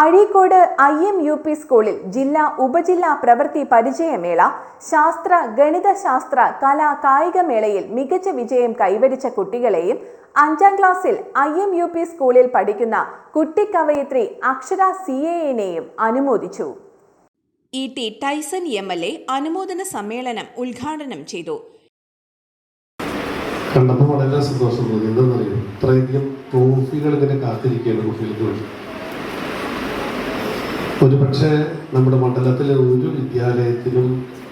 Azhikode I M U P സ്കൂളിൽ ജില്ലാ ഉപജില്ലാ പ്രവൃത്തി പരിചയമേള ശാസ്ത്ര ഗണിതശാസ്ത്ര കലാ കായിക മേളയിൽ മികച്ച വിജയം കൈവരിച്ച കുട്ടികളെയും അഞ്ചാം ക്ലാസ്സിൽ ഐ എം യു പി സ്കൂളിൽ പഠിക്കുന്ന കുട്ടിക്കവയിത്രി അക്ഷര സി എനെയും അനുമോദിച്ചു. E T Tyson M L A അനുമോദന സമ്മേളനം ഉദ്ഘാടനം ചെയ്തു. കണ്ടപ്പോൾ വളരെ സന്തോഷം തോന്നി. എന്താണെന്നറിയോ ഇത്രയധികം ട്രോഫികൾ ഇങ്ങനെ കാത്തിരിക്കുകയാണ് കുട്ടികൾക്ക് വേണ്ടി. ഒരു പക്ഷേ നമ്മുടെ മണ്ഡലത്തിലെ ഒരു വിദ്യാലയത്തിനും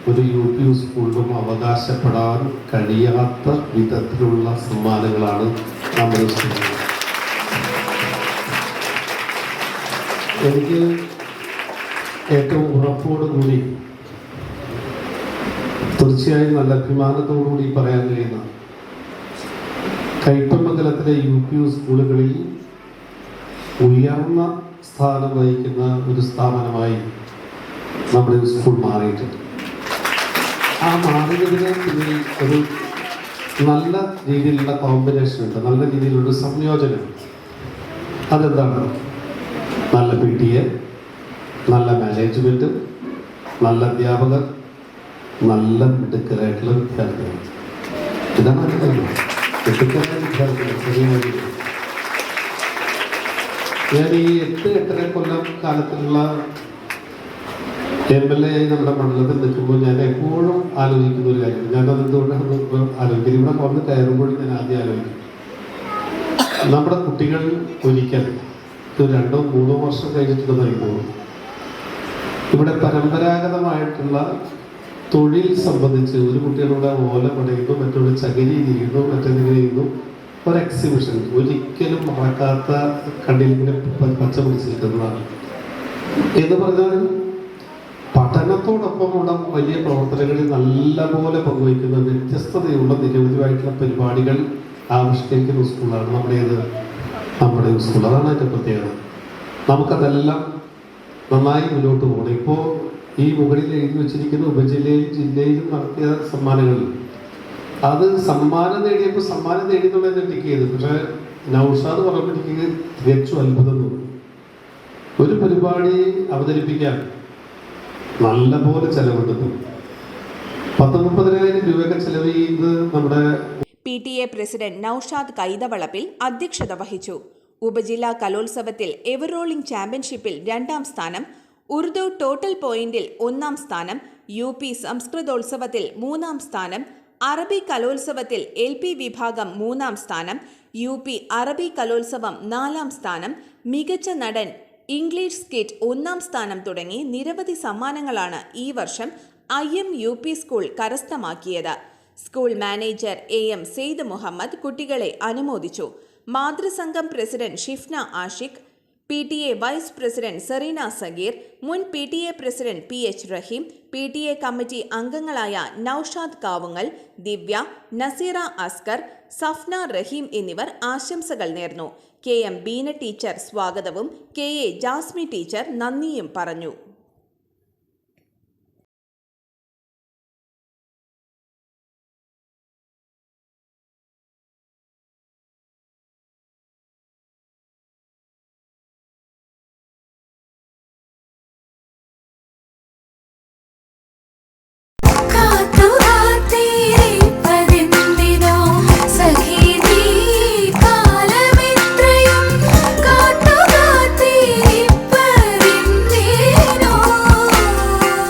ഒരു യു പി സ്കൂളിലും അവകാശപ്പെടാൻ കഴിയാത്ത വിധത്തിലുള്ള സമ്മാനങ്ങളാണ് നമ്മുടെ എനിക്ക് ഏറ്റവും ഉറപ്പോടുകൂടി തീർച്ചയായും നല്ല അഭിമാനത്തോടുകൂടി പറയാൻ കഴിയുന്ന കൈപ്പമംഗലത്തിലെ യു പി സ്കൂളുകളിൽ ഉയർന്ന സ്ഥാനം വഹിക്കുന്ന ഒരു സ്ഥാപനമായി നമ്മുടെ സ്കൂൾ മാറിയിട്ടുണ്ട്. ആ മാറിയതിന് പിന്നിൽ ഒരു നല്ല രീതിയിലുള്ള കോമ്പിനേഷൻ ഉണ്ട്. നല്ല രീതിയിലുള്ള സംയോജനം അതെന്താണ്? നല്ല പി ടി എ നല്ല മാനേജ്മെന്റ് നല്ല അധ്യാപകർ നല്ല മിടുക്കരായിട്ടുള്ള വിദ്യാർത്ഥികൾ. ഇതാണ് കാര്യം. മിടുക്കരായ വിദ്യാർത്ഥികൾ വഴിയിൽ ഞാൻ ഈ എട്ട് എട്ടര കൊല്ലം കാലത്തിലുള്ള എം എൽ എ ആയി നമ്മുടെ മണ്ഡലത്തിൽ നിൽക്കുമ്പോൾ ഞാൻ എപ്പോഴും ആലോചിക്കുന്ന ഒരു കാര്യം. ഞാൻ ഇപ്പോൾ ആലോചിക്കുന്നത് ഇവിടെ വന്ന് കയറുമ്പോഴും ഞാൻ ആദ്യം ആലോചിക്കും. നമ്മുടെ കുട്ടികൾ ഒരിക്കൽ രണ്ടോ മൂന്നോ വർഷം കഴിഞ്ഞിട്ട് നൽകുമ്പോൾ ഇവിടെ പരമ്പരാഗതമായിട്ടുള്ള തൊഴിൽ സംബന്ധിച്ച് ഒരു കുട്ടികളുടെ ഓല പടയുന്നു മറ്റൊരു ചകിരി ചെയ്യുന്നു മറ്റെന്തെങ്കിലും ചെയ്യുന്നു ഒരു എക്സിബിഷൻ ഒരിക്കലും മറക്കാത്ത കണ്ണിലിങ്ങനെ പച്ച പിടിച്ച് നിൽക്കുന്നതാണ് എന്ന് പറഞ്ഞാൽ പഠനത്തോടൊപ്പമുള്ള വലിയ പ്രവർത്തനങ്ങളിൽ നല്ലപോലെ പങ്കുവയ്ക്കുന്ന വ്യത്യസ്തതയുള്ള നിരവധിയായിട്ടുള്ള പരിപാടികൾ ആവിഷ്കരിക്കുന്ന സ്കൂളാണ് നമ്മുടേത് നമ്മുടെ സ്കൂൾ അതാണ് അതിന്റെ പ്രത്യേകത. നമുക്കതെല്ലാം നന്നായി മുന്നോട്ട് പോകണം. ഇപ്പോൾ ഈ മുകളിൽ എഴുതി വെച്ചിരിക്കുന്ന ഉപജില്ലയിലും ജില്ലയിലും നടത്തിയ സമ്മാനങ്ങളിൽ അത് സമ്മാനം നേടിയപ്പോൾ സമ്മാനം നേടി ടിക്ക് ചെയ്തു. പക്ഷെ നൗഷാദ് എനിക്ക് തികച്ചും അത്ഭുതം ഒരു പരിപാടി അവതരിപ്പിക്കാൻ നല്ലപോലെ ചെലവെടുക്കും പത്ത് മുപ്പതിനായിരം രൂപയൊക്കെ ചെലവ് ചെയ്ത് നമ്മുടെ P T A president Noushad Kaithavalappil അധ്യക്ഷത വഹിച്ചു. ഉപജില്ലാ കലോത്സവത്തിൽ എവറോളിംഗ് ചാമ്പ്യൻഷിപ്പിൽ രണ്ടാം സ്ഥാനം ഉറുദു ടോട്ടൽ പോയിന്റിൽ ഒന്നാം സ്ഥാനം യു പി സംസ്കൃതോത്സവത്തിൽ മൂന്നാം സ്ഥാനം അറബി കലോത്സവത്തിൽ എൽ പി വിഭാഗം മൂന്നാം സ്ഥാനം യു പി അറബി കലോത്സവം നാലാം സ്ഥാനം മികച്ച നടൻ ഇംഗ്ലീഷ് സ്കിറ്റ് ഒന്നാം സ്ഥാനം തുടങ്ങി നിരവധി സമ്മാനങ്ങളാണ് ഈ വർഷം I M U P school കരസ്ഥമാക്കിയത്. School manager A M Sayed Muhammad കുട്ടികളെ അനുമോദിച്ചു. മാതൃസംഘം president Shifna Ashiq P T A vice president Sereena Sageer മുൻ P T A president P H Raheem P T A committee അംഗങ്ങളായ നൌഷാദ് കാവുങ്ങൽ ദിവ്യ നസീറ അസ്കർ സഫ്ന റഹീം എന്നിവർ ആശംസകൾ നേർന്നു. K M Beena teacher സ്വാഗതവും K A Jasmi teacher നന്ദിയും പറഞ്ഞു.